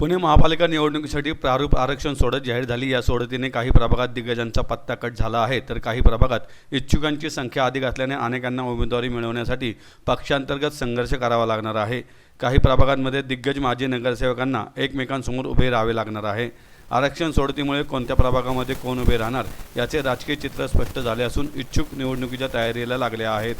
पुणे महापालिका निवडणुकीसाठी प्रारूप आरक्षण सोडत जाहीर झाली. या सोडतीने काही प्रभागात दिग्गजांचा पत्ता कट झाला आहे. तर काही प्रभागात इच्छुकांची संख्या अधिक असल्याने अनेकांना उमेदवारी मिळवण्यासाठी पक्षांतर्गत संघर्ष करावा लागणार आहे. काही प्रभागांमध्ये दिग्गज माजी नगरसेवकांना एकमेकांसमोर उभे राहावे लागणार आहे. आरक्षण सोडतीमुळे कोणत्या प्रभागामध्ये कोण उभे राहणार याचे राजकीय चित्र स्पष्ट झाले असून इच्छुक निवडणुकीच्या तयारीला लागले आहेत.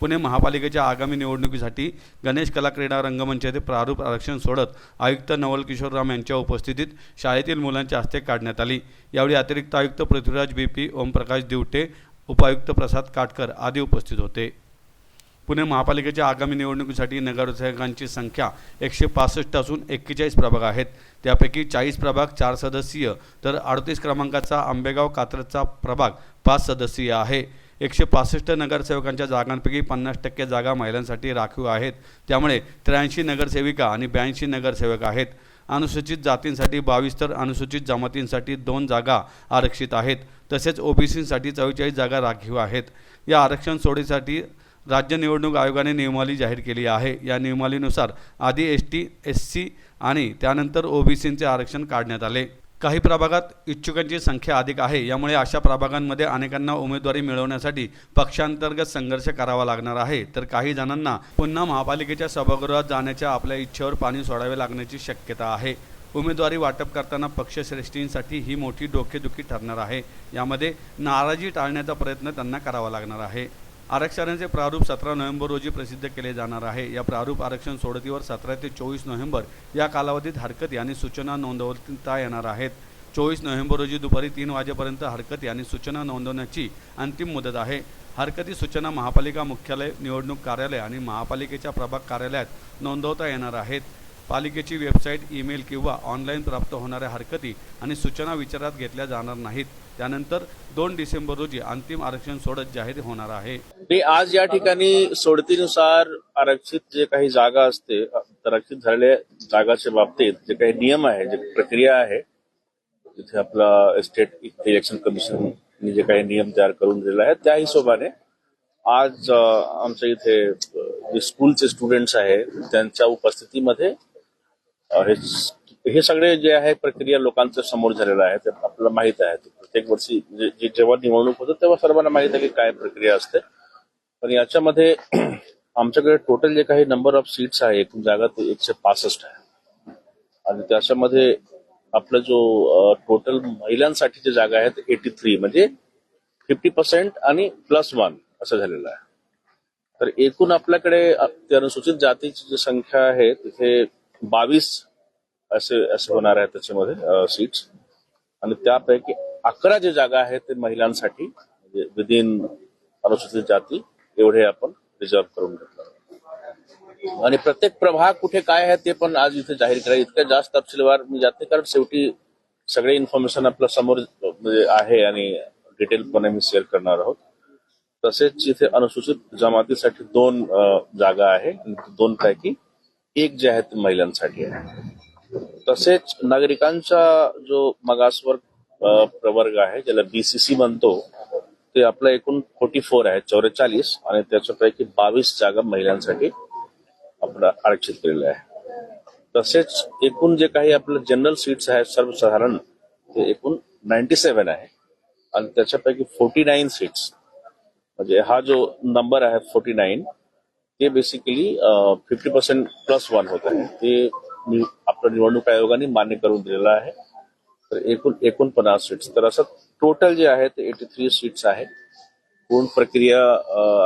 पुणे महापालिकेच्या आगामी निवडणुकीसाठी गणेश कला क्रीडा रंगमंच येथे प्रारूप आरक्षण सोडत आयुक्त नवल किशोरराम यांच्या उपस्थितीत शाळेतील मुलांच्या हस्ते काढण्यात आली. यावेळी अतिरिक्त आयुक्त पृथ्वीराज बी पी ओमप्रकाश दिवटे उपायुक्त प्रसाद काटकर आदी उपस्थित होते. पुणे महापालिकेच्या आगामी निवडणुकीसाठी नगरसेवकांची संख्या एकशे पासष्ट असून एक्केचाळीस प्रभाग आहेत. त्यापैकी चाळीस प्रभाग चार सदस्यीय तर अडतीस क्रमांकाचा आंबेगाव कात्रचा प्रभाग पाच सदस्यीय आहे. एकशे पासष्ट नगरसेवकांच्या जागांपैकी पन्नास टक्के जागा महिलांसाठी राखीव आहेत. त्यामुळे त्र्याऐंशी नगरसेविका आणि ब्याऐंशी नगरसेवक आहेत. अनुसूचित जातींसाठी बावीस तर अनुसूचित जमातींसाठी दोन जागा आरक्षित आहेत. तसेच ओबीसीसाठी चव्वेचाळीस जागा राखीव आहेत. या आरक्षण सोडीसाठी राज्य निवडणूक आयोगाने नियमावली जाहीर केली आहे. या नियमावलीनुसार आधी एस टी एस सी आणि त्यानंतर ओबीसींचे आरक्षण काढण्यात आले. काही प्रभागात इच्छुकांची संख्या अधिक आहे. यामुळे अशा प्रभागांमध्ये अनेकांना उमेदवारी मिळवण्यासाठी पक्षांतर्गत संघर्ष करावा लागणार आहे. तर काही जणांना पुन्हा महापालिकेच्या सभागृहात जाण्याच्या आपल्या इच्छेवर पाणी सोडावे लागण्याची शक्यता आहे. उमेदवारी वाटप करताना पक्षश्रेष्ठींसाठी ही मोठी डोकेदुखी ठरणार आहे. यामध्ये नाराजी टाळण्याचा प्रयत्न त्यांना करावा लागणार आहे. आरक्षणाचे प्रारूप सतरा नोव्हेंबर रोजी प्रसिद्ध केले जाणार आहे. या प्रारूप आरक्षण सोडतीवर सतरा ते चोवीस नोव्हेंबर या कालावधीत हरकती आणि सूचना नोंदवता येणार आहेत. चोवीस नोव्हेंबर रोजी दुपारी तीन वाजेपर्यंत हरकती आणि सूचना नोंदवण्याची अंतिम मुदत आहे. हरकती सूचना महापालिका मुख्यालय निवडणूक कार्यालय आणि महापालिकेच्या प्रभाग कार्यालयात नोंदवता येणार आहेत. पालिकेची वेबसाईट ईमेल किंवा ऑनलाईन प्राप्त होणाऱ्या हरकती आणि सूचना विचारात घेतल्या जाणार नाहीत. त्यानंतर दोन डिसेंबर रोजी अंतिम आरक्षण सोडत जाहीर होणार आहे. आज या ठिकाणी सोडतीनुसार आरक्षित जे काही जागा असते आरक्षित झालेल्या जागाच्या बाबतीत जे काही नियम आहे जे प्रक्रिया आहे तिथे आपला स्टेट इलेक्शन कमिशन जे काही नियम तयार करून दिलेला आहे त्या हिशोबाने आज आमच्या इथे जे स्कूलचे स्टुडंट्स आहे त्यांच्या उपस्थितीमध्ये हे हे सगळे जे आहे प्रक्रिया लोकांच्या समोर झालेलं आहे ते आपल्याला माहीत आहे. प्रत्येक वर्षी जे- जे- जेव्हा निवडणूक होतं तेव्हा सर्वांना माहीत आहे की काय प्रक्रिया असते. पण याच्यामध्ये आमच्याकडे टोटल जे काही नंबर ऑफ सीट्स आहे एकूण जागा ते एकशे पासष्ट आहे. आणि त्याच्यामध्ये आपला जो टोटल महिलांसाठी जे जागा आहेत एटी थ्री म्हणजे फिफ्टी पर्सेंट आणि प्लस वन असं झालेलं आहे. तर एकूण आपल्याकडे ते अनुसूचित जातीची जी संख्या आहे तिथे बावीस असे असे होणार आहे त्याच्यामध्ये सीट्स आणि त्यापैकी अकरा जे जागा आहेत ते महिलांसाठी म्हणजे विदिन अनुसूचित जाती एवढे आपण रिझर्व करून घेतलं. आणि प्रत्येक प्रभाग कुठे काय आहे ते पण आज इथे जाहीर करा इतक्या जास्त तपशीलवार मी जाते कारण शेवटी सगळे इन्फॉर्मेशन आपल्यासमोर म्हणजे आहे आणि डिटेलपणे मी शेअर करणार आहोत. तसेच इथे अनुसूचित जमातीसाठी दोन जागा आहे. दोन पैकी एक जे आहे ते महिलांसाठी आहे. तसेच नागरिकांचा जो मागासवर्ग प्रवर्ग आहे ज्याला बीसीसी म्हणतो ते आपलं एकूण फोर्टी फोर आहे चौवेचाळीस आणि त्याच्यापैकी बावीस जागा महिलांसाठी आपलं आरक्षित केलेलं आहे. तसेच एकूण जे काही आपलं जनरल सीट्स आहेत सर्वसाधारण ते एकूण नाईन्टी सेवन आहे. आणि त्याच्यापैकी फोर्टी नाईन सीट्स म्हणजे हा जो नंबर आहे फोर्टी नाईन ते basically fifty percent plus one होत आहे. ते आपल्या निवडणूक आयोगाने मान्य करून दिलेलं आहे. तर एकूण एकोणपन्नास सीट्स तर असं टोटल जे आहे ते एटी थ्री सीट्स आहे पूर्ण प्रक्रिया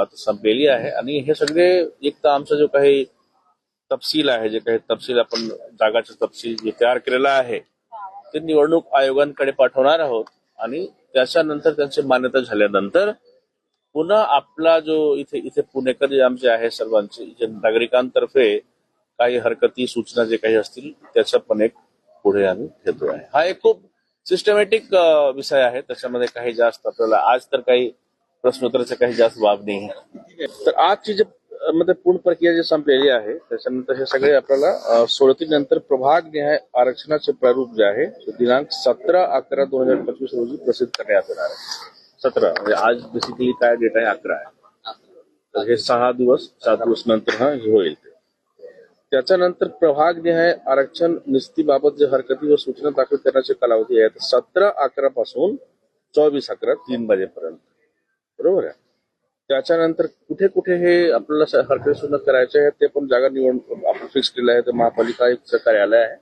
आता संपलेली आहे. आणि हे सगळे एक तर आमचा जो काही तपशील आहे जे काही तपशील आपण जागाचा तपशील जे तयार केलेला आहे ते निवडणूक आयोगांकडे पाठवणार आहोत. आणि त्याच्यानंतर त्यांची मान्यता झाल्यानंतर पुन्हा आपला जो इथे इथे पुणेकर जे आमचे आहे सर्वांचे जे नागरिकांतर्फे काही हरकती सूचना जे काही असतील त्याचा पण एक पुढे आम्ही घेतो आहे. हा एक खूप सिस्टमॅटिक विषय आहे. त्याच्यामध्ये काही जास्त आपल्याला आज तर काही प्रश्नोत्तराचा काही जास्त बाब नाही आहे. तर आजची जे मध्ये पूर्ण प्रक्रिया जी संपलेली आहे त्याच्यानंतर हे सगळे आपल्याला सोळती नंतर प्रभाग निहाय आरक्षणाचे प्रारूप जे आहे दिनांक सतरा अकरा दोन हजार पंचवीस रोजी प्रसिद्ध करण्यात येणार आहे. सतरा. म्हणजे आज बेसिकली काय डेट आहे? अकरा आहे. तर हे सहा दिवस सात दिवस नंतर हा हे होईल ते. त्याच्यानंतर आहे आरक्षण निस्तीबाबत जे हरकती व सूचना दाखल करण्याचे कालावधी आहे सतरा अकरा पासून चोवीस अकरा तीन वाजेपर्यंत. बरोबर आहे? त्याच्यानंतर कुठे कुठे हे आपल्याला हरकत सूचना करायचे आहे ते पण जागा निवड आपण फिक्स केलं आहे. तर महापालिका आयुक्त कार्यालय आहे.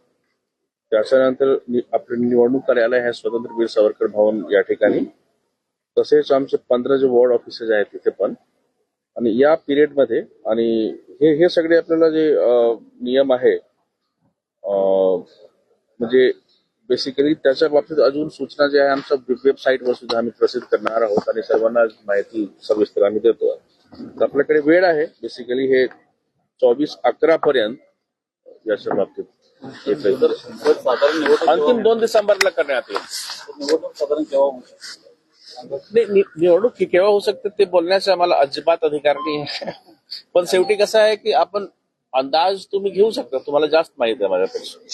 त्याच्यानंतर आपलं आपले निवडणूक कार्यालय आहे स्वतंत्र वीर सावरकर भवन या ठिकाणी. तसेच आमचे पंधरा जे वॉर्ड ऑफिसेस आहेत तिथे पण. आणि या पिरियडमध्ये आणि हे हे सगळे आपल्याला जे नियम आहे म्हणजे बेसिकली त्याच्या बाबतीत अजून सूचना ज्या आहे आमच्या वेबसाईटवर सुद्धा आम्ही प्रसिद्ध करणार आहोत आणि सर्वांना माहिती सविस्तर आम्ही देतो. तर आपल्याकडे वेळ आहे. बेसिकली हे चोवीस अकरा पर्यंत याच्या बाबतीत हे अंतिम दोन डिसेंबरला करण्यात येईल. निवडणूक साधारण केव्हा निवडणूक की केव्हा होऊ शकते ते बोलण्याचा आम्हाला अजिबात अधिकार नाही आहे. पण शेवटी कसं आहे की आपण अंदाज तुम्ही घेऊ शकता. तुम्हाला जास्त माहिती आहे माझ्यापेक्षा.